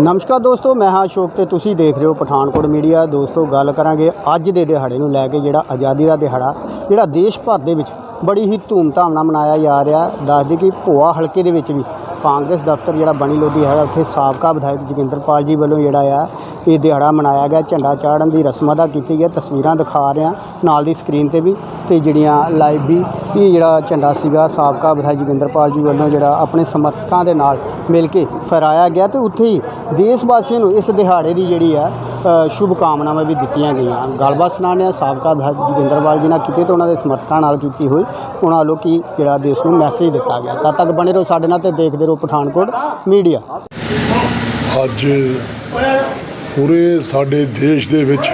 ਨਮਸਕਾਰ ਦੋਸਤੋ, ਮੈਂ ਹਾਂ ਅਸ਼ੋਕ ਤੇ ਤੁਸੀਂ ਦੇਖ ਰਹੇ ਹੋ ਪਠਾਨਕੋਟ ਮੀਡੀਆ। ਦੋਸਤੋ, ਗੱਲ ਕਰਾਂਗੇ ਅੱਜ ਦੇ ਦਿਹਾੜੇ ਨੂੰ ਲੈ ਕੇ, ਜਿਹੜਾ ਆਜ਼ਾਦੀ ਦਾ ਦਿਹਾੜਾ, ਜਿਹੜਾ ਦੇਸ਼ ਭਰ ਦੇ ਵਿੱਚ ਬੜੀ ਹੀ ਧੂਮਧਾਮ ਨਾਲ ਮਨਾਇਆ ਜਾ ਰਿਹਾ। ਦੱਸਦੇ ਕਿ ਭੋਆ ਹਲਕੇ ਦੇ ਵਿੱਚ ਵੀ ਕਾਂਗਰਸ ਦਫ਼ਤਰ ਜਿਹੜਾ ਬਣੀ ਲੋਧੀ ਹੈਗਾ, ਉੱਥੇ ਸਾਬਕਾ ਵਿਧਾਇਕ ਜੋਗਿੰਦਰਪਾਲ ਜੀ ਵੱਲੋਂ ਜਿਹੜਾ ਆ, ਇਹ ਦਿਹਾੜਾ ਮਨਾਇਆ ਗਿਆ। ਝੰਡਾ ਚਾੜਨ ਦੀ ਰਸਮ ਅਦਾ ਕੀਤੀ ਗਈ ਤਸਵੀਰਾਂ ਦਿਖਾ ਰਿਹਾ ਨਾਲ ਦੀ ਸਕਰੀਨ ਤੇ ਵੀ ਤੇ ਜਿਹੜੀਆਂ ਲਾਈਵ ਵੀ ਇਹ ਜਿਹੜਾ ਝੰਡਾ ਸੀਗਾ ਸਾਬਕਾ ਵਿਧਾਇਕ ਜੋਗਿੰਦਰਪਾਲ ਜੀ ਵੱਲੋਂ ਜਿਹੜਾ ਆਪਣੇ ਸਮਰਥਕਾਂ ਦੇ ਨਾਲ ਮਿਲ ਕੇ ਫਹਿਰਾਇਆ ਗਿਆ ਤੇ ਉੱਥੇ ਹੀ ਦੇਸ਼ ਵਾਸੀਆਂ ਨੂੰ ਇਸ ਦਿਹਾੜੇ ਦੀ ਜਿਹੜੀ ਆ ਅ, ਸ਼ੁਭ ਕਾਮਨਾਵਾਂ ਵੀ ਦਿੱਤੀਆਂ ਗਈਆਂ। ਗੱਲਬਾਤ ਸੁਣਾਉਂਦੇ ਹਾਂ ਸਾਬਕਾ ਵਿਧਾਇਕ ਜੋਗਿੰਦਰਪਾਲ ਜੀ ਨਾਲ ਕਿਤੇ ਤੋਂ ਉਹਨਾਂ ਦੇ ਸਮਰਥਕਾਂ ਨਾਲ ਕੀਤੀ ਹੋਈ ਉਹਨਾਂ ਵੱਲੋਂ ਕੀ ਜਿਹੜਾ ਦੇਸ਼ ਨੂੰ ਮੈਸੇਜ ਦਿੱਤਾ ਗਿਆ। ਤਦ ਤੱਕ ਬਣੇ ਰਹੋ ਸਾਡੇ ਨਾਲ ਤੇ ਦੇਖਦੇ ਰਹੋ ਪਠਾਨਕੋਟ ਮੀਡੀਆ। ਅੱਜ ਪੂਰੇ ਸਾਡੇ ਦੇਸ਼ ਦੇ ਵਿੱਚ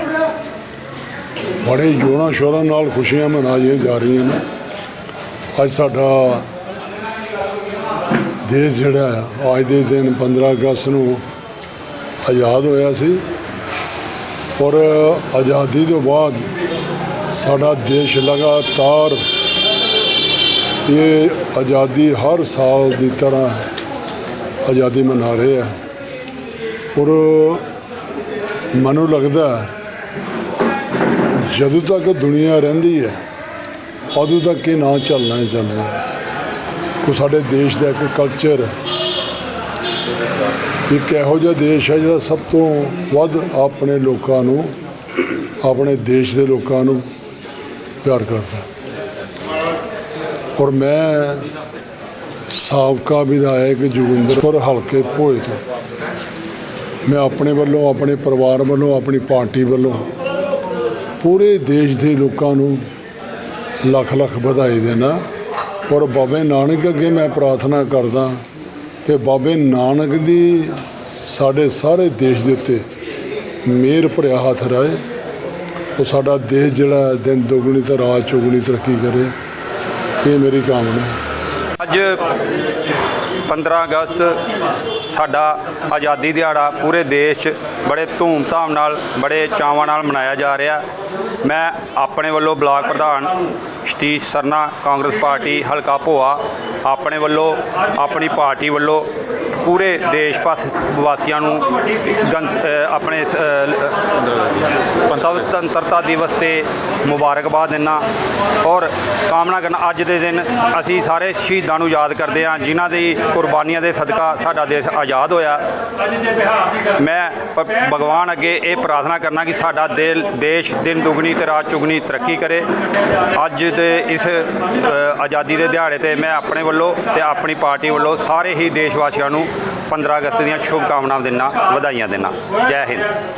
ਬੜੇ ਜੋਰਾਂ ਸ਼ੋਰਾਂ ਨਾਲ ਖੁਸ਼ੀਆਂ ਮਨਾਈਆਂ ਜਾ ਰਹੀਆਂ ਨੇ। ਅੱਜ ਸਾਡਾ ਦੇਸ਼ ਜਿਹੜਾ ਆ, ਅੱਜ ਦੇ ਦਿਨ 15 ਅਗਸਤ ਨੂੰ ਆਜ਼ਾਦ ਹੋਇਆ ਸੀ। ਔਰ ਆਜ਼ਾਦੀ ਤੋਂ ਬਾਅਦ ਸਾਡਾ ਦੇਸ਼ ਲਗਾਤਾਰ ਇਹ ਆਜ਼ਾਦੀ ਹਰ ਸਾਲ ਦੀ ਤਰ੍ਹਾਂ ਆਜ਼ਾਦੀ ਮਨਾ ਰਹੇ। ਆ ਔਰ ਮੈਨੂੰ ਲੱਗਦਾ ਜਦੋਂ ਤੱਕ ਦੁਨੀਆ ਰਹਿੰਦੀ ਹੈ ਉਦੋਂ ਤੱਕ ਇਹ ਨਾ ਚੱਲਣਾ ਹੀ ਚੱਲਣਾ ਕੋ ਸਾਡੇ ਦੇਸ਼ ਦਾ ਇੱਕ ਕਲਚਰ ਹੈ। ਇੱਕ ਇਹੋ ਜਿਹਾ ਦੇਸ਼ ਹੈ ਜਿਹੜਾ ਸਭ ਤੋਂ ਵੱਧ ਆਪਣੇ ਲੋਕਾਂ ਨੂੰ, ਆਪਣੇ ਦੇਸ਼ ਦੇ ਲੋਕਾਂ ਨੂੰ ਪਿਆਰ ਕਰਦਾ ਔਰ ਮੈਂ ਸਾਬਕਾ ਵਿਧਾਇਕ ਜੋਗਿੰਦਰਪੁਰ ਹਲਕੇ ਭੋਏ ਤੋਂ ਮੈਂ ਆਪਣੇ ਵੱਲੋਂ, ਆਪਣੇ ਪਰਿਵਾਰ ਵੱਲੋਂ, ਆਪਣੀ ਪਾਰਟੀ ਵੱਲੋਂ ਪੂਰੇ ਦੇਸ਼ ਦੇ ਲੋਕਾਂ ਨੂੰ ਲੱਖ ਲੱਖ ਵਧਾਈ ਦੇਣਾ। ਔਰ ਬਾਬੇ ਨਾਨਕ ਅੱਗੇ ਮੈਂ ਪ੍ਰਾਰਥਨਾ ਕਰਦਾ ਕਿ ਬਾਬੇ ਨਾਨਕ ਦੀ ਸਾਡੇ ਸਾਰੇ ਦੇਸ਼ ਦੇ ਉੱਤੇ ਮੇਰ ਭਰਿਆ ਹੱਥ ਰਹੇ। ਉਹ ਸਾਡਾ ਦੇਸ਼ ਜਿਹੜਾ ਹੈ ਦਿਨ ਦੁਗਣੀ ਤੇ ਰਾਤ ਚੌਗੁਣੀ ਤਰੱਕੀ ਕਰੇ। ਇਹ ਮੇਰੀ ਕਾਮਨਾ ਹੈ। ਅੱਜ 15 ਅਗਸਤ ਸਾਡਾ ਆਜ਼ਾਦੀ ਦਿਹਾੜਾ ਪੂਰੇ ਦੇਸ਼ 'ਚ ਬੜੇ ਧੂਮ-ਧਾਮ ਨਾਲ, ਬੜੇ ਚਾਵਾਂ ਨਾਲ ਮਨਾਇਆ ਜਾ ਰਿਹਾ। ਮੈਂ ਆਪਣੇ ਵੱਲੋਂ ਬਲਾਕ ਪ੍ਰਧਾਨ ਸਤੀਸ਼ ਸਰਨਾ, ਕਾਂਗਰਸ ਪਾਰਟੀ ਹਲਕਾ ਭੋਆ, ਆਪਣੇ ਵੱਲੋਂ, ਆਪਣੀ ਪਾਰਟੀ ਵੱਲੋਂ ਪੂਰੇ ਦੇਸ਼ ਪਾਸ ਵਾਸੀਆਂ ਨੂੰ ਗਣ- ਆਪਣੇ ਸੁਤੰਤਰਤਾ ਦਿਵਸ ਤੇ ਮੁਬਾਰਕਬਾਦ ਦਿੰਦਾ ਔਰ ਕਾਮਨਾ ਕਰਨਾ ਅੱਜ ਦੇ ਦਿਨ ਅਸੀਂ ਸਾਰੇ ਸ਼ਹੀਦਾਂ ਨੂੰ ਯਾਦ ਕਰਦੇ ਹਾਂ, ਜਿਨ੍ਹਾਂ ਦੀ ਕੁਰਬਾਨੀਆਂ ਦੇ ਸਦਕਾ ਸਾਡਾ ਦੇਸ਼ ਆਜ਼ਾਦ ਹੋਇਆ। ਮੈਂ ਭਗਵਾਨ ਅੱਗੇ ਇਹ ਪ੍ਰਾਰਥਨਾ ਕਰਨਾ ਕਿ ਸਾਡਾ ਦਿਲ ਦੇਸ਼ ਦਿਨ ਦੁਗਣੀ ਤੇ ਰਾਤ ਚੁਗਣੀ ਤਰੱਕੀ ਕਰੇ। ਅੱਜ ਦੇ ਇਸ ਆਜ਼ਾਦੀ ਦੇ ਦਿਹਾੜੇ ਤੇ ਮੈਂ ਆਪਣੇ ਵੱਲੋਂ ਤੇ ਆਪਣੀ ਪਾਰਟੀ ਵੱਲੋਂ ਸਾਰੇ ਹੀ ਦੇਸ਼ ਵਾਸੀਆਂ ਨੂੰ 15 ਅਗਸਤ ਦੀਆਂ ਸ਼ੁਭ ਕਾਮਨਾਵਾਂ ਦਿੰਦਾ ਵਧਾਈਆਂ ਦਿੰਦਾ। ਜੈ ਹਿੰਦ।